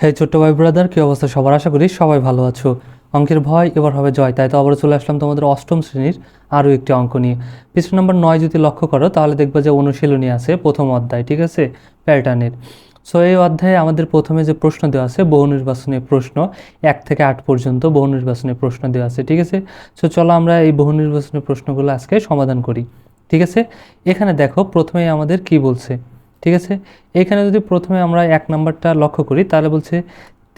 হে ছোট্ট ভাই ব্রাদার, কী অবস্থা সবার? আশা করি সবাই ভালো আছো। অঙ্কের ভয় এবার হবে জয়। তাই তো আবার চলে আসলাম তোমাদের অষ্টম শ্রেণির আরও একটি অঙ্ক নিয়ে। পৃষ্ঠ নম্বর নয় যদি লক্ষ্য করো, তাহলে দেখবে যে অনুশীলনী আছে প্রথম অধ্যায়, ঠিক আছে? প্যাটার্নের। সো এই অধ্যায়ে আমাদের প্রথমে যে প্রশ্ন দেওয়া আছে, বহু নির্বাচনের প্রশ্ন, এক থেকে আট পর্যন্ত বহু নির্বাচনের প্রশ্ন দেওয়া আছে, ঠিক আছে? সো চলো আমরা এই বহু নির্বাচনী প্রশ্নগুলো আজকে সমাধান করি, ঠিক আছে? এখানে দেখো প্রথমে আমাদের কি বলছে? ঠিক আছে? এখানে যদি প্রথমে আমরা এক নাম্বারটা লক্ষ্য করি, তাহলে বলছে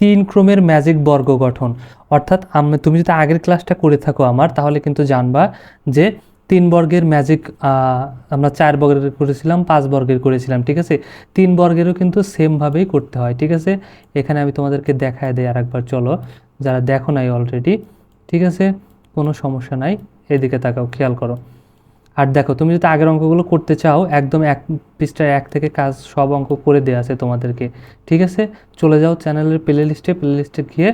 তিন ক্রমের ম্যাজিক বর্গ গঠন। অর্থাৎ তুমি যদি আগের ক্লাসটা করে থাকো আমার, তাহলে কিন্তু জানবা যে তিন বর্গের ম্যাজিক আমরা চার বর্গের করেছিলাম, পাঁচ বর্গের করেছিলাম, ঠিক আছে? তিন বর্গেরও কিন্তু সেমভাবেই করতে হয়, ঠিক আছে? এখানে আমি তোমাদেরকে দেখায় দিই আরেকবার, চলো। যারা দেখো নাই অলরেডি ঠিক আছে? কোনো সমস্যা নাই। এদিকে তাকাও, খেয়াল করো। আর দেখো, তুমি যদি আগের অঙ্কগুলো করতে চাও, একদম এক পৃষ্ঠায় এক থেকে কাজ সব অঙ্ক করে দেওয়া আছে তোমাদেরকে, ঠিক আছে? চলে যাও চ্যানেলের প্লে লিস্টে প্লে লিস্টে গিয়ে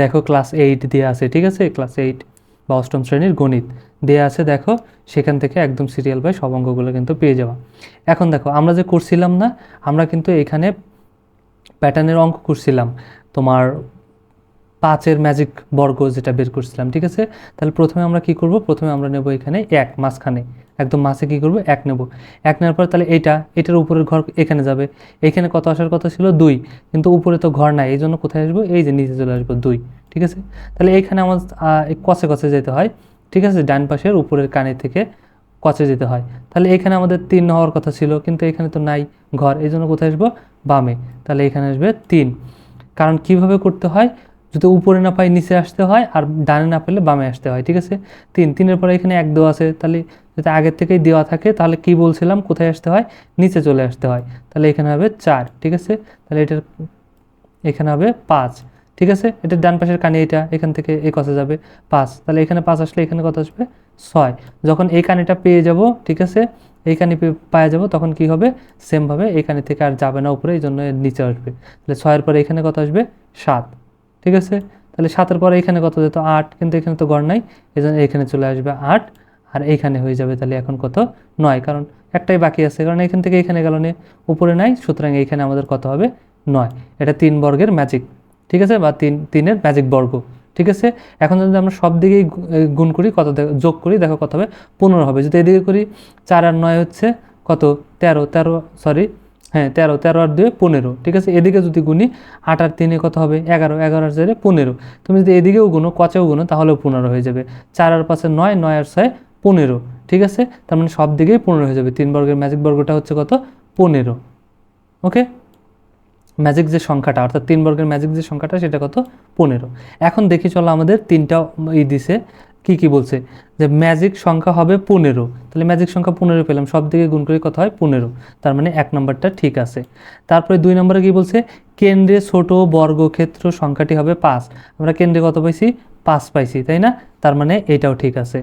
দেখো ক্লাস এইট দিয়ে আছে, ঠিক আছে? ক্লাস এইট বা অষ্টম শ্রেণির গণিত দেয়া আছে, দেখো? সেখান থেকে একদম সিরিয়াল বাই সব অঙ্কগুলো কিন্তু পেয়ে যাওয়া এখন দেখো, আমরা যে করছিলাম না, আমরা কিন্তু এখানে প্যাটার্নের অঙ্ক করছিলাম। তোমার পাঁচের ম্যাজিক বর্গ যেটা বের করছিলাম, ঠিক আছে? তাহলে প্রথমে আমরা কি করব? প্রথমে আমরা নেব এখানে এক, মাঝখানে। একদম মাসে কি করব? এক নেব। এক নেওয়ার পর তাহলে এটা এটার উপরের ঘর এখানে যাবে। এখানে কত আসার কথা ছিল? দুই। কিন্তু উপরে তো ঘর নাই এই জন্য কোথায় আসব? এই যে নিচে চলে আসব, দুই। ঠিক আছে? তাহলে এইখানে আমার কষে কষে যেতে হয়। ঠিক আছে? ডান পাশের উপরের কানে থেকে কচে যেতে হয়। তাহলে এখানে আমাদের তিন হওয়ার কথা ছিল, কিন্তু এখানে তো নাই ঘর। এই জন্য কোথায় আসব? বামে। তাহলে এখানে আসবে তিন। কারণ কীভাবে করতে হয়? যদি উপরে না পাই নিচে আসতে হয় আর ডানে না পেলে বামে আসতে হয়, ঠিক আছে? তিন, তিনের পরে এখানে এক দেওয়া আছে, তাহলে যদি আগের থেকেই দেওয়া থাকে, তাহলে কি বলছিলাম? কোথায় আসতে হয়? নিচে চলে আসতে হয়। তাহলে এখানে হবে চার, ঠিক আছে? তাহলে এটার এখানে হবে পাঁচ, ঠিক আছে? এটা ডান পাশের কানে এটা, এখান থেকে এ কথা যাবে পাঁচ। তাহলে এখানে পাঁচ আসলে এখানে কত আসবে? ছয়। যখন এই কানেটা পেয়ে যাব, ঠিক আছে? এই কানে পাওয়া যাব, তখন কি হবে? সেমভাবে এই কানে থেকে আর যাবে না উপরে, এই জন্য নিচে আসবে। তাহলে ছয়ের পরে এখানে কত আসবে? সাত। ঠিক আছে? তাহলে সাতের পরে এখানে কত যেত? আট। কিন্তু এখানে তো গড় নাই এই জন্য এখানে চলে আসবে আট। আর এইখানে হয়ে যাবে তাহলে এখন কত? নয়। কারণ একটাই বাকি আছে। কারণ এখান থেকে এখানে গেল উপরে নাই, সুতরাং এইখানে আমাদের কত হবে? নয়। এটা তিন বর্গের ম্যাজিক ঠিক আছে? বা তিন, তিনের ম্যাজিক বর্গ, ঠিক আছে? এখন যদি আমরা সব দিকেই গুণ করি, কত যোগ করি, দেখো কত হবে? পনেরো হবে। যদি এদিকে করি, চার আর নয় হচ্ছে কত? তেরো। তেরো সরি হ্যাঁ তেরো তেরো আর দুয়ে পনেরো, ঠিক আছে? এদিকে যদি গুনি আট আর তিনে কত হবে? এগারো এগারো আর চারে পনেরো। তুমি যদি এদিকেও গুনো, কচেও গুনো, তাহলেও পনেরো হয়ে যাবে। চার আর পাশে নয় নয় আর ছয় পনেরো, ঠিক আছে? তার মানে সব দিকেই পনেরো হয়ে যাবে। তিন বর্গের ম্যাজিক বর্গটা হচ্ছে কত? পনেরো, ওকে? ম্যাজিক যে সংখ্যাটা, অর্থাৎ তিন বর্গের ম্যাজিক যে সংখ্যাটা, সেটা কত? পনেরো। এখন দেখি চলো আমাদের তিনটা ই দিছে। কি কি বলছে? যে ম্যাজিক সংখ্যা হবে পনেরো। তাহলে ম্যাজিক সংখ্যা পনেরো পেলাম সব দিকে গুণ করে কত হয়? পনেরো। তার মানে এক নম্বরটা ঠিক আছে। তারপরে দুই নম্বরে কি বলছে? কেন্দ্রে ছোট বর্গক্ষেত্র সংখ্যাটি হবে পাঁচ। আমরা কেন্দ্রে কত পাইছি? পাঁচ পাইছি, তাই না? তার মানে এটাও ঠিক আছে।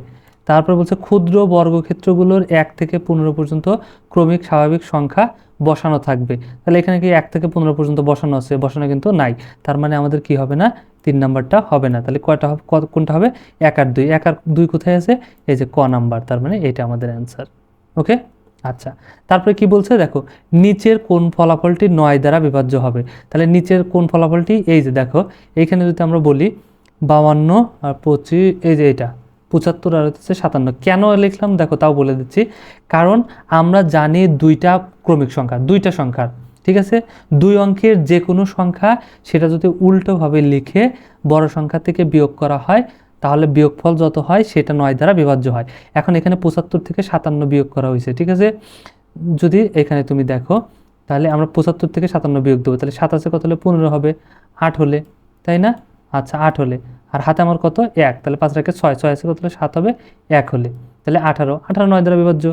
তারপর বলছে ক্ষুদ্র বর্গক্ষেত্রগুলোর এক থেকে পনেরো পর্যন্ত ক্রমিক স্বাভাবিক সংখ্যা বসানো থাকবে। তাহলে এখানে কি এক থেকে পনেরো পর্যন্ত বসানো আছে? বসানো কিন্তু নাই। তার মানে আমাদের কি হবে না? তিন নাম্বারটা হবে না। তাহলে কয়টা কোনটা হবে? এক আর দুই। এক আর দুই কোথায় আছে? এই যে ক নাম্বার। তার মানে এটা আমাদের অ্যান্সার। ওকে? আচ্ছা। তারপরে কি বলছে? দেখো, নিচের কোন ফলাফলটি নয় দ্বারা বিভাজ্য হবে। তাহলে নিচের কোন ফলাফলটি? এই যে দেখো, এইখানে যদি আমরা বলি বাউান্ন আর পঁচিশ, এই যে এটা। পঁচাত্তর আর হচ্ছে সাতান্ন। কেন লিখলাম? দেখো, তাও বলে দিচ্ছি। কারণ আমরা জানি দুইটা ক্রমিক সংখ্যা, দুইটা সংখ্যার, ঠিক আছে? দুই অঙ্কের যে কোনো সংখ্যা সেটা যদি উল্টোভাবে লিখে বড় সংখ্যা থেকে বিয়োগ করা হয়, তাহলে বিয়োগফল যত হয় সেটা নয় দ্বারা বিভাজ্য হয়। এখন এখানে পঁচাত্তর থেকে সাতান্ন বিয়োগ করা হয়েছে, ঠিক আছে? যদি এখানে তুমি দেখো, তাহলে আমরা পঁচাত্তর থেকে সাতান্ন বিয়োগ দেবো। তাহলে সাতাশে কত হলে? পনেরো হবে। আট হলে, তাই না? আচ্ছা আট হলে। আর হাতে আমার কত? এক। তাহলে পাঁচ রেখে ছয়। ছয় আছে কত? হলে সাত হবে। এক হলে। তাহলে আঠারো। আঠারো নয় দ্বারা বিভাজ্য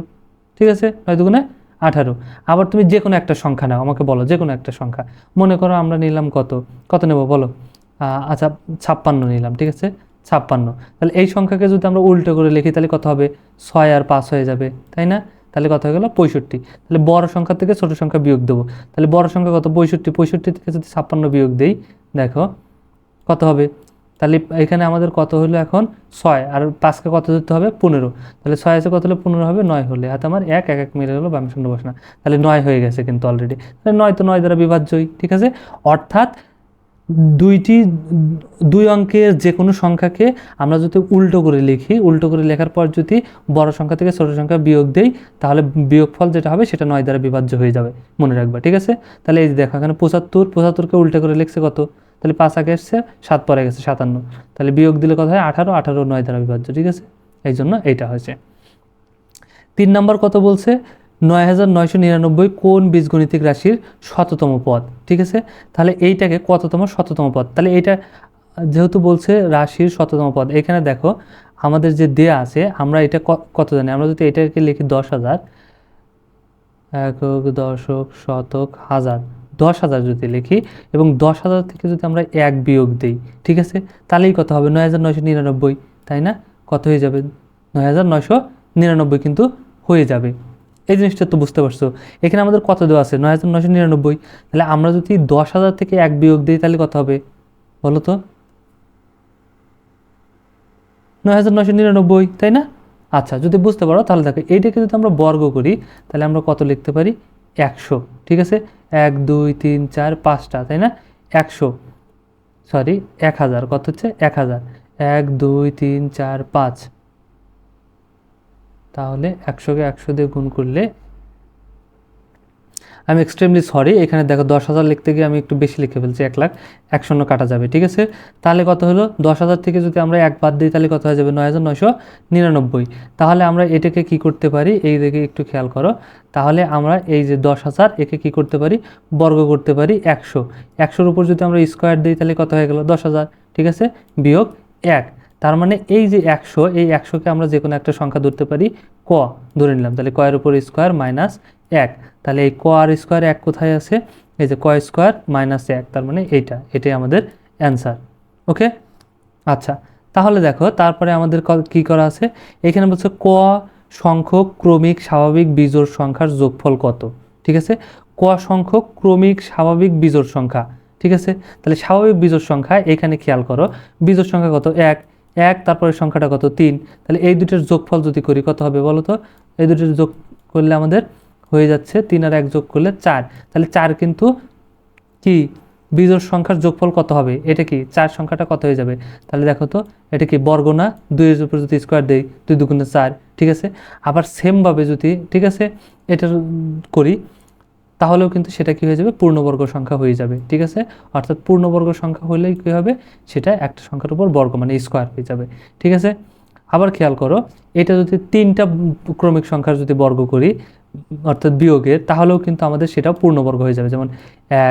ঠিক আছে? নয় দুগুণে আঠারো। আবার তুমি যে কোনো একটা সংখ্যা নাও। আমাকে বলো যে কোনো একটা সংখ্যা। মনে করো আমরা নিলাম কত? কত নেব বলো? আচ্ছা ছাপ্পান্ন নিলাম। ঠিক আছে? ছাপ্পান্ন। তাহলে এই সংখ্যাকে যদি আমরা উল্টো করে লিখি, তাহলে কত হবে? ছয় আর পাঁচ হয়ে যাবে। তাই না? তাহলে কত হয়ে গেলো? পঁয়ষট্টি। তাহলে বড় সংখ্যা থেকে ছোট সংখ্যা বিয়োগ দেবো। তাহলে বড় সংখ্যা কত? পঁয়ষট্টি। পঁয়ষট্টি থেকে যদি ছাপ্পান্ন বিয়োগ দেই, দেখো, কত হবে? তাহলে এখানে আমাদের কত হলো এখন? ছয়। আর পাঁচকে কত ধরতে হবে? পনেরো। তাহলে ছয় আছে কত হলে? পনেরো হবে, নয় হলে। হাতে আমার এক এক এক মিলে গেলো, বামে শূন্য বসনা তাহলে নয় হয়ে গেছে কিন্তু অলরেডি তাহলে নয় তো নয় দ্বারা বিভাজ্যই, ঠিক আছে? অর্থাৎ দুইটি, দুই অঙ্কের যে কোনো সংখ্যাকে আমরা যদি উল্টো করে লিখি, উল্টো করে লেখার পর যদি বড় সংখ্যা থেকে ছোট সংখ্যা বিয়োগ দেই, তাহলে বিয়োগফল যেটা হবে সেটা নয় দ্বারা বিভাজ্য হয়ে যাবে। মনে রাখবা, ঠিক আছে? তাহলে এই দেখো, এখানে পঁচাত্তর, পঁচাত্তরকে উল্টো করে লিখছে কত? তাহলে পাঁচ আগে এসছে, সাত পরে গেছে, সাতান্ন। তাহলে বিয়োগ দিলে কথা হয়? আঠারো আঠারো নয় দ্বারা বিভাজ্য, ঠিক আছে? এই জন্য এইটা হয়েছে। তিন নম্বর কত বলছে? নয় হাজার নয়শো নিরানব্বই কোন বীজগণিতিক রাশির শততম পদ, ঠিক আছে? তাহলে এইটাকে কততম শততম পদ? তাহলে এইটা যেহেতু বলছে রাশির শততম পদ, এখানে দেখো আমাদের যে দেয়া আছে, আমরা এটা কত জানি? আমরা যদি এটাকে লিখি দশ হাজার, একক দশক শতক হাজার দশ হাজার যদি লিখি এবং দশ হাজার থেকে যদি আমরা এক বিয়োগ দিই, ঠিক আছে? তাহলেই কত হবে? নয় হাজার নয়শো নিরানব্বই, তাই না? কত হয়ে যাবে? নয় হাজার নয়শো নিরানব্বই কিন্তু হয়ে যাবে। এই জিনিসটা তো বুঝতে পারছ। এখানে আমাদের কত দেওয়া আছে? নয় হাজার নয়শো নিরানব্বই। তাহলে আমরা যদি দশ হাজার থেকে এক বিয়োগ দিই, তাহলে কত হবে? বলো তো। নয় হাজার নয়শো নিরানব্বই, তাই না? আচ্ছা যদি বুঝতে পারো, তাহলে দেখো, এইটাকে যদি আমরা বর্গ করি, তাহলে আমরা কত লিখতে পারি? একশো, ঠিক আছে? এক, দুই, তিন, চার, পাঁচটা, তাই না? একশো সরি এক হাজার, কত হচ্ছে? এক হাজার। এক, দুই, তিন, চার, পাঁচ। তাহলে একশোকে একশো দিয়ে গুণ করলে আমি এক্সট্রিমলি সরি এখানে দেখো দশ হাজার লিখতে গিয়ে আমি একটু বেশি লিখে ফেলছি এক লাখ এক শূন্য কাটা যাবে, ঠিক আছে? তাহলে কত হলো? দশ হাজার থেকে যদি আমরা এক বাদ দিই, তাহলে কত হয়ে যাবে? নয় হাজার নয়শো নিরানব্বই। তাহলে আমরা এটাকে কি করতে পারি? এই দিকে একটু খেয়াল করো। তাহলে আমরা এই যে দশ হাজার, একে কি করতে পারি? বর্গ করতে পারি একশো। একশোর উপর যদি আমরা স্কোয়ার দিই, তাহলে কত হয়ে গেলো? দশ হাজার, ঠিক আছে? বিয়োগ এক। তার মানে এই যে একশো, এই একশোকে আমরা যে কোনো একটা সংখ্যা ধরতে পারি, ক ধরে নিলাম। তাহলে কয়ের উপর স্কোয়ার মাইনাস এক। তাহলে এই ক আর স্কোয়ার এক কোথায় আছে? এই যে ক স্কোয়ার মাইনাস এক, তার মানে এইটা, এটাই আমাদের অ্যান্সার, ওকে? আচ্ছা তাহলে দেখো, তারপরে আমাদের ক- করা আছে? এখানে বলছে ক সংখ্যক ক্রমিক স্বাভাবিক বিজোড় সংখ্যার যোগফল কত? ঠিক আছে? ক সংখ্যক ক্রমিক স্বাভাবিক বিজোড় সংখ্যা, ঠিক আছে? তাহলে স্বাভাবিক বিজোড় সংখ্যা, এখানে খেয়াল করো, বিজোড় সংখ্যা কত? এক এক, তারপরে সংখ্যাটা কত? তিন, তাহলে এই দুটোর যোগফল যদি করি, কত হবে বলো তো? এই দুটোর যোগ করলে আমাদের হয়ে যাচ্ছে তিন আর এক যোগ করলে চার। তাহলে চার কিন্তু কি? বিজোড় সংখ্যার যোগফল কত হবে? এটা কি? চার সংখ্যাটা কত হয়ে যাবে? তাহলে দেখো তো, এটা কি বর্গ না দুইয়ের উপর যদি স্কোয়ার দেই, দুই দুগুণে চার, ঠিক আছে? আবার সেমভাবে যদি, ঠিক আছে? এটা করি, তাহলেও কিন্তু সেটা কি হয়ে যাবে? পূর্ণবর্গ সংখ্যা হয়ে যাবে, ঠিক আছে? অর্থাৎ পূর্ণবর্গ সংখ্যা হলেই কী হবে? সেটা একটা সংখ্যার উপর বর্গ মানে স্কোয়ার হয়ে যাবে, ঠিক আছে? আবার খেয়াল করো, এটা যদি তিনটা ক্রমিক সংখ্যার যদি বর্গ করি অর্থাৎ বিয়োগের, তাহলেও কিন্তু আমাদের সেটাও পূর্ণবর্গ হয়ে যাবে। যেমন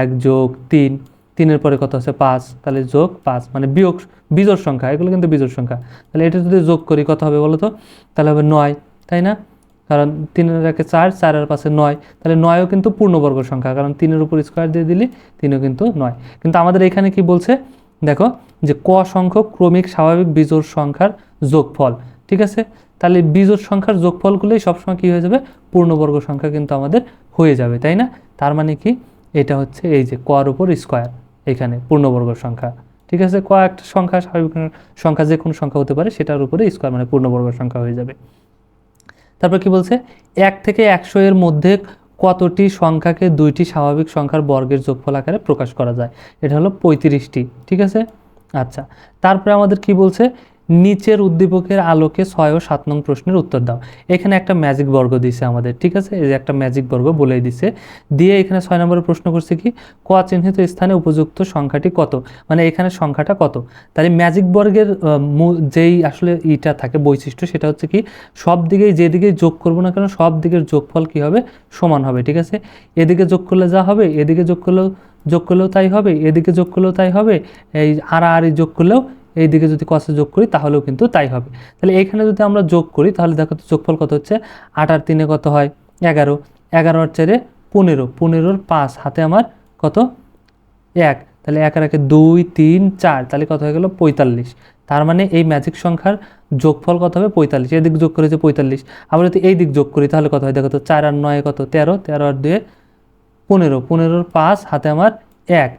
এক যোগ তিন, তিনের পরে কত আছে? পাঁচ। তাহলে যোগ পাঁচ মানে বিয়োগ, বিজোড় সংখ্যা, এগুলো কিন্তু বিজোড় সংখ্যা। তাহলে এটা যদি যোগ করি, কত হবে বলো তো? তাহলে হবে নয়, তাই না? কারণ তিনের একে চার চারের পাশে নয়। তাহলে নয়ও কিন্তু পূর্ণবর্গ সংখ্যা, কারণ তিনের উপর স্কোয়ার দিয়ে দিলে, তিনও কিন্তু নয়। কিন্তু আমাদের এখানে কি বলছে? দেখো, যে ক সংখ্যক ক্রমিক স্বাভাবিক বিজোড় সংখ্যার যোগফল, ঠিক আছে? তাহলে বিজোড় সংখ্যার যোগফলগুলোই সবসময় কী হয়ে যাবে? পূর্ণবর্গ সংখ্যা কিন্তু আমাদের হয়ে যাবে, তাই না? তার মানে কি? এটা হচ্ছে এই যে কর উপর স্কোয়ার এখানে পূর্ণবর্গ সংখ্যা, ঠিক আছে? ক একটা সংখ্যা, স্বাভাবিক সংখ্যা যে কোনো সংখ্যা হতে পারে, সেটার উপরে স্কোয়ার মানে পূর্ণবর্গ সংখ্যা হয়ে যাবে। তারপর কি বলছে? এক থেকে একশো এর মধ্যে কতটি সংখ্যাকে দুইটি স্বাভাবিক সংখ্যার বর্গের যোগফল আকারে প্রকাশ করা যায়? এটা হলো পঁয়ত্রিশটি, ঠিক আছে? আচ্ছা তারপরে আমাদের কি বলছে? নিচের উদ্দীপকের আলোকে ছয় ও সাত নং প্রশ্নের উত্তর দাও। এখানে একটা ম্যাজিক বর্গ দিছে আমাদের, ঠিক আছে? এই যে একটা ম্যাজিক বর্গ বলে দিছে। দিয়ে এখানে ছয় নম্বরের প্রশ্ন করছে কি? ক চিহ্নিত স্থানে উপযুক্ত সংখ্যাটি কত? মানে এখানে সংখ্যাটা কত? তাহলে ম্যাজিক বর্গের যেই আসলে ইটা থাকে, বৈশিষ্ট্য, সেটা হচ্ছে কি? সব দিকেই যেদিকেই যোগ করব না কেন, সব দিকের যোগফল কি হবে? সমান হবে, ঠিক আছে? এদিকে যোগ করলে যা হবে, এদিকে যোগ করলেও যোগ করলেও তাই হবে, এদিকে যোগ করলেও তাই হবে, এই আড়াআড়ি যোগ করলেও এই দিকে যদি কষে যোগ করি, তাহলেও কিন্তু তাই হবে। তাহলে এখানে যদি আমরা যোগ করি, তাহলে দেখো তো যোগফল কত হচ্ছে? আট আর তিনে কত হয়? এগারো। এগারো আর চারে পনেরো। পনেরোর পাঁচ, হাতে আমার কত? এক। তাহলে এক আর একে দুই, তিন, চার। তাহলে কত হয়ে গেল? পঁয়তাল্লিশ। তার মানে এই ম্যাজিক সংখ্যার যোগফল কত হবে? পঁয়তাল্লিশ। এদিক যোগ করেছে পঁয়তাল্লিশ। আবার যদি এই দিক যোগ করি, তাহলে কত হয়? দেখো তো চার আর নয় কত? তেরো। তেরো আর দুয়ে পনেরো। পনেরোর পাঁচ, হাতে আমার এক।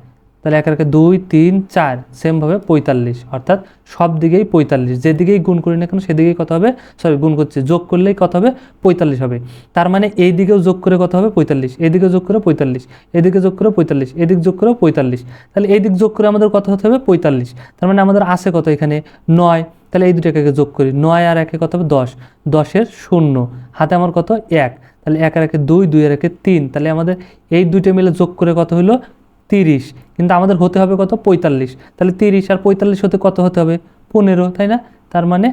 তাহলে একের একে দুই, তিন, চার সেমভাবে পঁয়তাল্লিশ। অর্থাৎ সব দিকেই পঁয়তাল্লিশ। যেদিকেই গুণ করি না কেন, সেদিকেই কত হবে? সরি গুণ করছে। যোগ করলেই কত হবে? পঁয়তাল্লিশ হবে। তার মানে এই দিকেও যোগ করে কত হবে? পঁয়তাল্লিশ। এদিকে যোগ করে পঁয়তাল্লিশ। এদিকে যোগ করে পঁয়তাল্লিশ। এদিক যোগ করে পঁয়তাল্লিশ। তাহলে এই দিক যোগ করে আমাদের কত হতে হবে? পঁয়তাল্লিশ। তার মানে আমাদের আছে কত এখানে? নয়। তাহলে এই দুটো একে যোগ করি। নয় আর একে কত হবে? দশ। দশের শূন্য। হাতে আমার কত? এক। তাহলে এক আর একে দুই দুই আর একে তিন। তাহলে আমাদের এই দুইটা মিলে যোগ করে কত হলো? তিরিশ, কিন্তু আমাদের হতে হবে কত? পঁয়তাল্লিশ। তাহলে তিরিশ আর পঁয়তাল্লিশ হতে কত হতে হবে? পনেরো, তাই না? তার মানে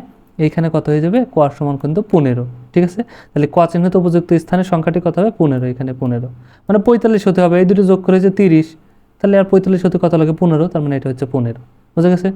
এইখানে কত হয়ে যাবে? ক সমান কিন্তু পনেরো, ঠিক আছে? তাহলে ক চিহ্নিত উপযুক্ত স্থানের সংখ্যাটি কত হবে? পনেরো, এখানে পনেরো। মানে পঁয়তাল্লিশ হতে হবে, এই দুটো যোগ করে হয়েছে তিরিশ। তাহলে আর পঁয়তাল্লিশ হতে কত লাগে? পনেরো, তার মানে এটা হচ্ছে পনেরো। বুঝা গেছে?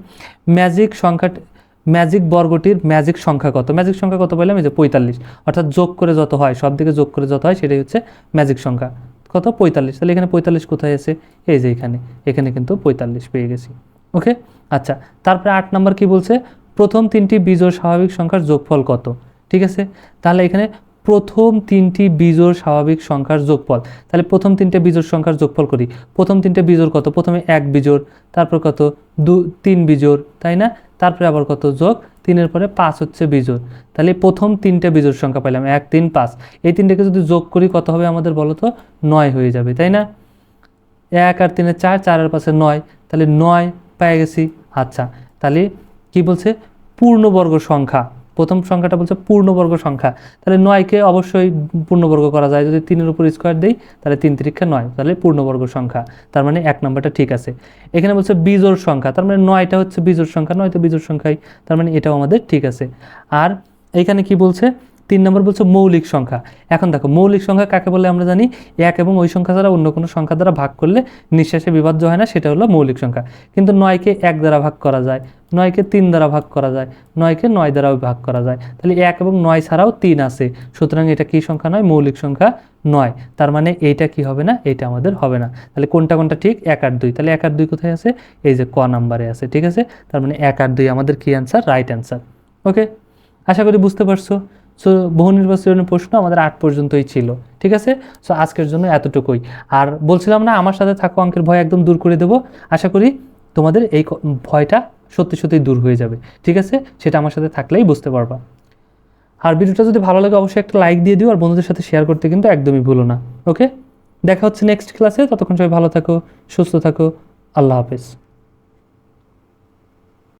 ম্যাজিক সংখ্যাটি ম্যাজিক বর্গটির ম্যাজিক সংখ্যা কত? ম্যাজিক সংখ্যা কত বললাম এই যে পঁয়তাল্লিশ। অর্থাৎ যোগ করে যত হয় সব দিকে যোগ করে যত হয়, সেটাই হচ্ছে ম্যাজিক সংখ্যা। কত পঁয়তাল্লিশ। তাহলে এখানে পঁয়তাল্লিশ কোথায় আছে? এই যে এখানে। এখানে কিন্তু পঁয়তাল্লিশ পেয়ে গেছি। ওকে? আচ্ছা তারপরে আট নম্বর কি বলছে? প্রথম তিনটি বিজোড় স্বাভাবিক সংখ্যার যোগফল কত? ঠিক আছে? তাহলে এখানে প্রথম তিনটি বিজোড় স্বাভাবিক সংখ্যার যোগফল। তাহলে প্রথম তিনটে বিজোড় সংখ্যার যোগফল করি। প্রথম তিনটে বিজোড় কত? প্রথমে এক বিজোড়, তারপর কত? দু, তিন বিজোড়, তাই না? তারপরে আবার কত যোগ? তিনের পরে পাঁচ হচ্ছে বিজোড়। তাহলে প্রথম তিনটে বিজোড় সংখ্যা পাইলাম, এক, তিন, পাঁচ। এই তিনটাকে যদি যোগ করি, কত হবে আমাদের বলো তো? নয় হয়ে যাবে, তাই না? এক আর তিনে চার চারের পাশে নয়। তাহলে নয় পেয়ে গেছি। আচ্ছা তাহলে কি বলছে? পূর্ণবর্গ সংখ্যা। প্রথম সংখ্যাটা বলছে পূর্ণবর্গ সংখ্যা। তাহলে নয়কে অবশ্যই পূর্ণবর্গ করা যায়। যদি তিনের উপর স্কোয়ার দেই, তাহলে তিন তিরিক্ষা নয়। তাহলে পূর্ণবর্গ সংখ্যা। তার মানে এক নম্বরটা ঠিক আছে। এখানে বলছে বিজোড় সংখ্যা। তার মানে নয়টা হচ্ছে বিজোড় সংখ্যা নয় তো বিজোর সংখ্যাই তার মানে এটাও আমাদের ঠিক আছে। আর এইখানে কি বলছে? তিন নম্বর বলছে মৌলিক সংখ্যা। এখন দেখো, মৌলিক সংখ্যা কাকে বলে আমরা জানি? এক এবং ওই সংখ্যা ছাড়া অন্য কোনো সংখ্যা দ্বারা ভাগ করলে নিঃশ্বাসে বিভাজ্য হয় না, সেটা হলো মৌলিক সংখ্যা। কিন্তু নয়কে এক দ্বারা ভাগ করা যায়, নয়কে তিন দ্বারা ভাগ করা যায়, নয়কে নয় দ্বারাও ভাগ করা যায়। তাহলে এক এবং নয় ছাড়াও তিন আছে। সুতরাং এটা কি সংখ্যা নয়? মৌলিক সংখ্যা নয়। তার মানে এইটা কি হবে না? এটা আমাদের হবে না। তাহলে কোনটা কোনটা ঠিক? এক আর দুই। তাহলে এক আর দুই কোথায় আছে? এই যে ক নাম্বারে আছে, ঠিক আছে? তার মানে এক আর দুই আমাদের কি অ্যান্সার রাইট অ্যান্সার ওকে আশা করি বুঝতে পারছ। সো বহু নির্বাচনের প্রশ্ন আমাদের আট পর্যন্তই ছিল, ঠিক আছে? সো আজকের জন্য এতটুকুই। আর বলছিলাম না, আমার সাথে থাকো, অঙ্কের ভয় একদম দূর করে দেবো। আশা করি তোমাদের এই ভয়টা সত্যি সত্যি দূর হয়ে যাবে, ঠিক আছে? সেটা আমার সাথে থাকলেই বুঝতে পারবা। আর ভিডিওটা যদি ভালো লাগে, অবশ্যই একটা লাইক দিয়ে দিও, আর বন্ধুদের সাথে শেয়ার করতে কিন্তু একদমই ভুলো না ওকে দেখা হচ্ছে নেক্সট ক্লাসে ততক্ষণ সবাই ভালো থাকো, সুস্থ থাকো, আল্লাহ হাফেজ।